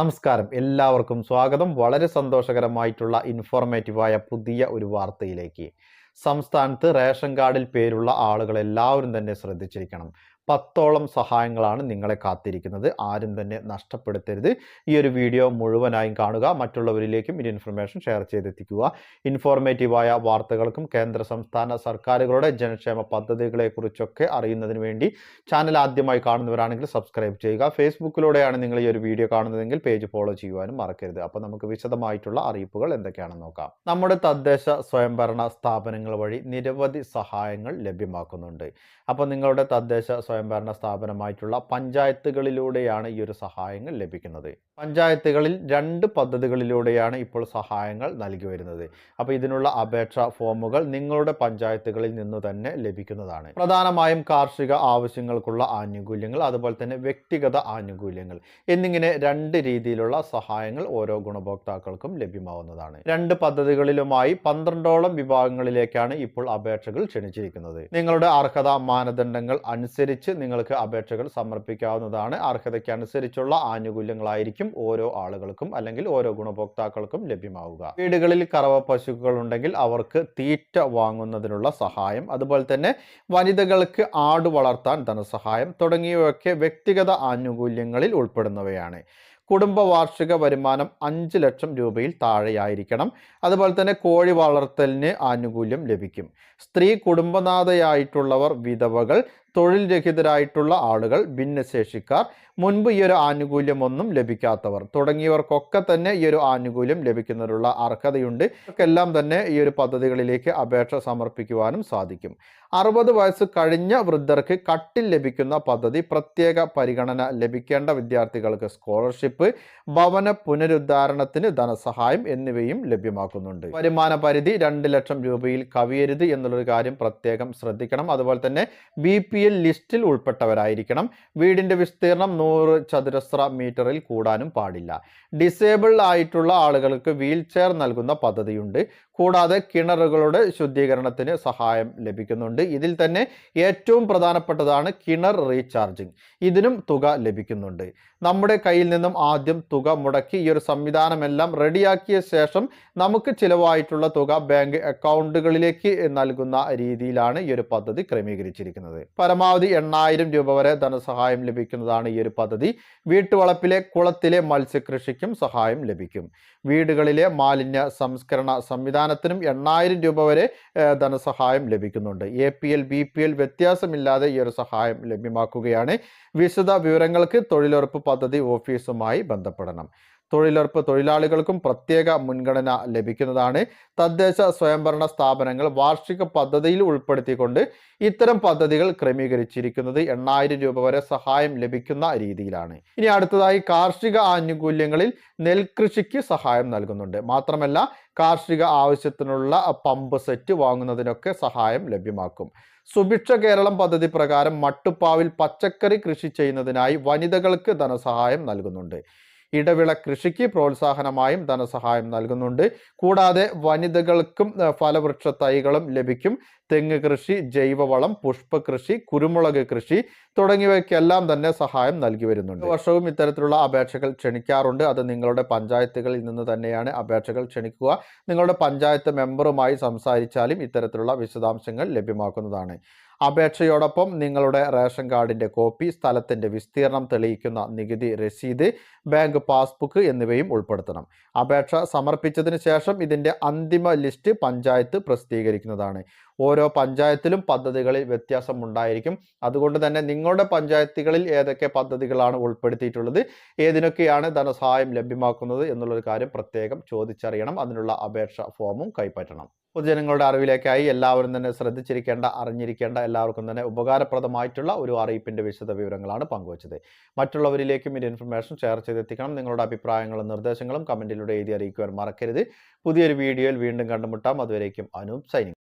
നമസ്കാരം. എല്ലാവർക്കും സ്വാഗതം. വളരെ സന്തോഷകരമായിട്ടുള്ള ഇൻഫോർമേറ്റീവായ പുതിയ ഒരു വാർത്തയിലേക്ക്. സംസ്ഥാനത്ത് റേഷൻ കാർഡിൽ പേരുള്ള ആളുകൾ എല്ലാവരും തന്നെ ശ്രദ്ധിച്ചിരിക്കണം. പത്തോളം സഹായങ്ങളാണ് നിങ്ങളെ കാത്തിരിക്കുന്നത്. ആരും തന്നെ നഷ്ടപ്പെടുത്തരുത്. ഈ ഒരു വീഡിയോ മുഴുവനായും കാണുക. മറ്റുള്ളവരിലേക്കും ഈ ഇൻഫർമേഷൻ ഷെയർ ചെയ്തെത്തിക്കുക. ഇൻഫോർമേറ്റീവായ വാർത്തകൾക്കും കേന്ദ്ര സംസ്ഥാന സർക്കാരുകളുടെ ജനക്ഷേമ പദ്ധതികളെക്കുറിച്ചൊക്കെ അറിയുന്നതിന് വേണ്ടി ചാനൽ ആദ്യമായി കാണുന്നവരാണെങ്കിൽ സബ്സ്ക്രൈബ് ചെയ്യുക. ഫേസ്ബുക്കിലൂടെയാണ് നിങ്ങൾ ഈ ഒരു വീഡിയോ കാണുന്നതെങ്കിൽ പേജ് ഫോളോ ചെയ്യുവാനും മറക്കരുത്. അപ്പോൾ നമുക്ക് വിശദമായിട്ടുള്ള അറിയിപ്പുകൾ എന്തൊക്കെയാണെന്ന് നോക്കാം. നമ്മുടെ തദ്ദേശ സ്വയംഭരണ സ്ഥാപനങ്ങൾ വഴി നിരവധി സഹായങ്ങൾ ലഭ്യമാക്കുന്നുണ്ട്. അപ്പോൾ നിങ്ങളുടെ തദ്ദേശ സ്വയംഭരണ സ്ഥാപനമായിട്ടുള്ള പഞ്ചായത്തുകളിലൂടെയാണ് ഈ ഒരു സഹായങ്ങൾ ലഭിക്കുന്നത്. പഞ്ചായത്തുകളിൽ രണ്ട് പദ്ധതികളിലൂടെയാണ് ഇപ്പോൾ സഹായങ്ങൾ നൽകി വരുന്നത്. അപ്പോൾ ഇതിനുള്ള അപേക്ഷ ഫോമുകൾ നിങ്ങളുടെ പഞ്ചായത്തുകളിൽ നിന്ന് തന്നെ ലഭിക്കുന്നതാണ്. പ്രധാനമായും കാർഷിക ആവശ്യങ്ങൾക്കുള്ള ആനുകൂല്യങ്ങൾ അതുപോലെ തന്നെ വ്യക്തിഗത ആനുകൂല്യങ്ങൾ എന്നിങ്ങനെ രണ്ട് രീതിയിലുള്ള സഹായങ്ങൾ ഓരോ ഗുണഭോക്താക്കൾക്കും ലഭ്യമാവുന്നതാണ്. രണ്ട് പദ്ധതികളിലുമായി പന്ത്രണ്ടോളം വിഭാഗങ്ങളിലേക്കാണ് ഇപ്പോൾ അപേക്ഷകൾ ക്ഷണിച്ചിരിക്കുന്നത്. നിങ്ങളുടെ അർഹത മാനദണ്ഡങ്ങൾ അനുസരിച്ച് നിങ്ങൾക്ക് അപേക്ഷകൾ സമർപ്പിക്കാവുന്നതാണ്. അർഹതയ്ക്കനുസരിച്ചുള്ള ആനുകൂല്യങ്ങളായിരിക്കും ഓരോ ആളുകൾക്കും അല്ലെങ്കിൽ ഓരോ ഗുണഭോക്താക്കൾക്കും ലഭ്യമാവുക. വീടുകളിൽ കറവ പശുക്കൾ ഉണ്ടെങ്കിൽ അവർക്ക് തീറ്റ വാങ്ങുന്നതിനുള്ള സഹായം അതുപോലെ തന്നെ വനിതകൾക്ക് ആട് വളർത്താൻ ധനസഹായം തുടങ്ങിയവയൊക്കെ വ്യക്തിഗത ആനുകൂല്യങ്ങളിൽ ഉൾപ്പെടുന്നവയാണ്. കുടുംബ വാർഷിക വരുമാനം അഞ്ച് ലക്ഷം രൂപയിൽ താഴെയായിരിക്കണം. അതുപോലെ തന്നെ കോഴി വളർത്തലിന് ആനുകൂല്യം ലഭിക്കും. സ്ത്രീ കുടുംബനാഥയായിട്ടുള്ളവർ വിധവകൾ തൊഴിൽ രഹിതരായിട്ടുള്ള ആളുകൾ ഭിന്നശേഷിക്കാർ മുൻപ് ഈ ഒരു ആനുകൂല്യമൊന്നും ലഭിക്കാത്തവർ തുടങ്ങിയവർക്കൊക്കെ തന്നെ ഈ ഒരു ആനുകൂല്യം ലഭിക്കുന്നതിനുള്ള അർഹതയുണ്ട്. ഇവർക്കെല്ലാം തന്നെ ഈ ഒരു പദ്ധതികളിലേക്ക് അപേക്ഷ സമർപ്പിക്കുവാനും സാധിക്കും. അറുപത് വയസ്സ് കഴിഞ്ഞ വൃദ്ധർക്ക് കട്ടിൽ ലഭിക്കുന്ന പദ്ധതി പ്രത്യേക പരിഗണന ലഭിക്കേണ്ട വിദ്യാർത്ഥികൾക്ക് സ്കോളർഷിപ്പ് ഭവന പുനരുദ്ധാരണത്തിന് ധനസഹായം എന്നിവയും ലഭ്യമാക്കുന്നുണ്ട്. വരുമാന പരിധി രണ്ട് ലക്ഷം രൂപയിൽ കവിയരുത് എന്നുള്ളൊരു കാര്യം പ്രത്യേകം ശ്രദ്ധിക്കണം. അതുപോലെ തന്നെ ബി പി എൽ ലിസ്റ്റിൽ ഉൾപ്പെട്ടവരായിരിക്കണം. വീടിന്റെ വിസ്തീർണം നൂറ് ചതുരശ്ര മീറ്ററിൽ കൂടാനും പാടില്ല. ഡിസേബിൾഡ് ആയിട്ടുള്ള ആളുകൾക്ക് വീൽ ചെയർ നൽകുന്ന പദ്ധതിയുണ്ട്. കൂടാതെ കിണറുകളുടെ ശുദ്ധീകരണത്തിന് സഹായം ലഭിക്കുന്നുണ്ട്. ഇതിൽ തന്നെ ഏറ്റവും പ്രധാനപ്പെട്ടതാണ് കിണർ റീചാർജിങ്. ഇതിനും തുക ലഭിക്കുന്നുണ്ട്. നമ്മുടെ കയ്യിൽ നിന്നും ആദ്യം തുക മുടക്കി ഈ ഒരു സംവിധാനമെല്ലാം റെഡിയാക്കിയ ശേഷം നമുക്ക് ചിലവായിട്ടുള്ള തുക ബാങ്ക് അക്കൗണ്ടുകളിലേക്ക് നൽകുന്ന രീതിയിലാണ് ഈ ഒരു പദ്ധതി ക്രമീകരിച്ചിരിക്കുന്നത്. പരമാവധി എണ്ണായിരം രൂപ വരെ ധനസഹായം ലഭിക്കുന്നതാണ് ഈ ഒരു പദ്ധതി. വീട്ടുവളപ്പിലെ കുളത്തിലെ മത്സ്യകൃഷിക്കും സഹായം ലഭിക്കും. വീടുകളിലെ മാലിന്യ സംസ്കരണ സംവിധാനത്തിനും എണ്ണായിരം രൂപ വരെ ധനസഹായം ലഭിക്കുന്നുണ്ട്. A P L B P L വ്യത്യാസമില്ലാതെ ഈ ഒരു സഹായം ലഭ്യമാക്കുകയാണ്. വിശദ വിവരങ്ങൾക്ക് തൊഴിലുറപ്പ് പദ്ധതി ഓഫീസുമായി ബന്ധപ്പെടണം. തൊഴിലുറപ്പ് തൊഴിലാളികൾക്കും പ്രത്യേക മുൻഗണന ലഭിക്കുന്നതാണ്. തദ്ദേശ സ്വയംഭരണ സ്ഥാപനങ്ങൾ വാർഷിക പദ്ധതിയിൽ ഉൾപ്പെടുത്തിക്കൊണ്ട് ഇത്തരം പദ്ധതികൾ ക്രമീകരിച്ചിരിക്കുന്നത് എണ്ണായിരം രൂപ വരെ സഹായം ലഭിക്കുന്ന രീതിയിലാണ്. ഇനി അടുത്തതായി കാർഷിക ആനുകൂല്യങ്ങളിൽ നെൽകൃഷിക്ക് സഹായം നൽകുന്നുണ്ട്. മാത്രമല്ല കാർഷിക ആവശ്യത്തിനുള്ള പമ്പ് സെറ്റ് വാങ്ങുന്നതിനൊക്കെ സഹായം ലഭ്യമാക്കും. സുഭിക്ഷ കേരളം പദ്ധതി പ്രകാരം മട്ടുപ്പാവിൽ പച്ചക്കറി കൃഷി ചെയ്യുന്നതിനായി വനിതകൾക്ക് ധനസഹായം നൽകുന്നുണ്ട്. ഇടവിള കൃഷിക്ക് പ്രോത്സാഹനമായും ധനസഹായം നൽകുന്നുണ്ട്. കൂടാതെ വനിതകൾക്കും ഫലവൃക്ഷ തൈകളും ലഭിക്കും. തെങ്ങ് കൃഷി ജൈവവളം പുഷ്പകൃഷി കുരുമുളക് കൃഷി തുടങ്ങിയവയ്ക്കെല്ലാം തന്നെ സഹായം നൽകി വരുന്നുണ്ട്. വർഷവും ഇത്തരത്തിലുള്ള അപേക്ഷകൾ ക്ഷണിക്കാറുണ്ട്. അത് നിങ്ങളുടെ പഞ്ചായത്തുകളിൽ നിന്ന് തന്നെയാണ് അപേക്ഷകൾ ക്ഷണിക്കുക. നിങ്ങളുടെ പഞ്ചായത്ത് മെമ്പറുമായി സംസാരിച്ചാലും ഇത്തരത്തിലുള്ള വിശദാംശങ്ങൾ ലഭ്യമാക്കുന്നതാണ്. അപേക്ഷയോടൊപ്പം നിങ്ങളുടെ റേഷൻ കാർഡിന്റെ കോപ്പി സ്ഥലത്തിന്റെ വിസ്തീർണം തെളിയിക്കുന്ന നികുതി രസീത് ബാങ്ക് പാസ്ബുക്ക് എന്നിവയും ഉൾപ്പെടുത്തണം. അപേക്ഷ സമർപ്പിച്ചതിന് ശേഷം ഇതിന്റെ അന്തിമ ലിസ്റ്റ് പഞ്ചായത്ത് പ്രസിദ്ധീകരിക്കുന്നതാണ്. ഓരോ പഞ്ചായത്തിലും പദ്ധതികളിൽ വ്യത്യാസം ഉണ്ടായിരിക്കും അതുകൊണ്ട് തന്നെ നിങ്ങളുടെ പഞ്ചായത്തുകളിൽ ഏതൊക്കെ പദ്ധതികളാണ് ഉൾപ്പെടുത്തിയിട്ടുള്ളത് ഏതിനൊക്കെയാണ് ധനസഹായം ലഭ്യമാക്കുന്നത് എന്നുള്ളൊരു കാര്യം പ്രത്യേകം ചോദിച്ചറിയണം. അതിനുള്ള അപേക്ഷ ഫോമും കൈപ്പറ്റണം. പൊതുജനങ്ങളുടെ അറിവിലേക്കായി എല്ലാവരും തന്നെ ശ്രദ്ധിച്ചിരിക്കേണ്ട അറിഞ്ഞിരിക്കേണ്ട എല്ലാവർക്കും തന്നെ ഉപകാരപ്രദമായിട്ടുള്ള ഒരു അറിയിപ്പിന്റെ വിശദ വിവരങ്ങളാണ് പങ്കുവച്ചത്. മറ്റുള്ളവരിലേക്കും ഈ ഇൻഫർമേഷൻ ഷെയർ ചെയ്തെത്തിക്കണം. നിങ്ങളുടെ അഭിപ്രായങ്ങളും നിർദ്ദേശങ്ങളും കമന്റിലൂടെ എഴുതി അറിയിക്കുവാൻ മറക്കരുത്. പുതിയൊരു വീഡിയോയിൽ വീണ്ടും കണ്ടുമുട്ടാം. അതുവരേക്കും അനൂപ് സൈനിങ്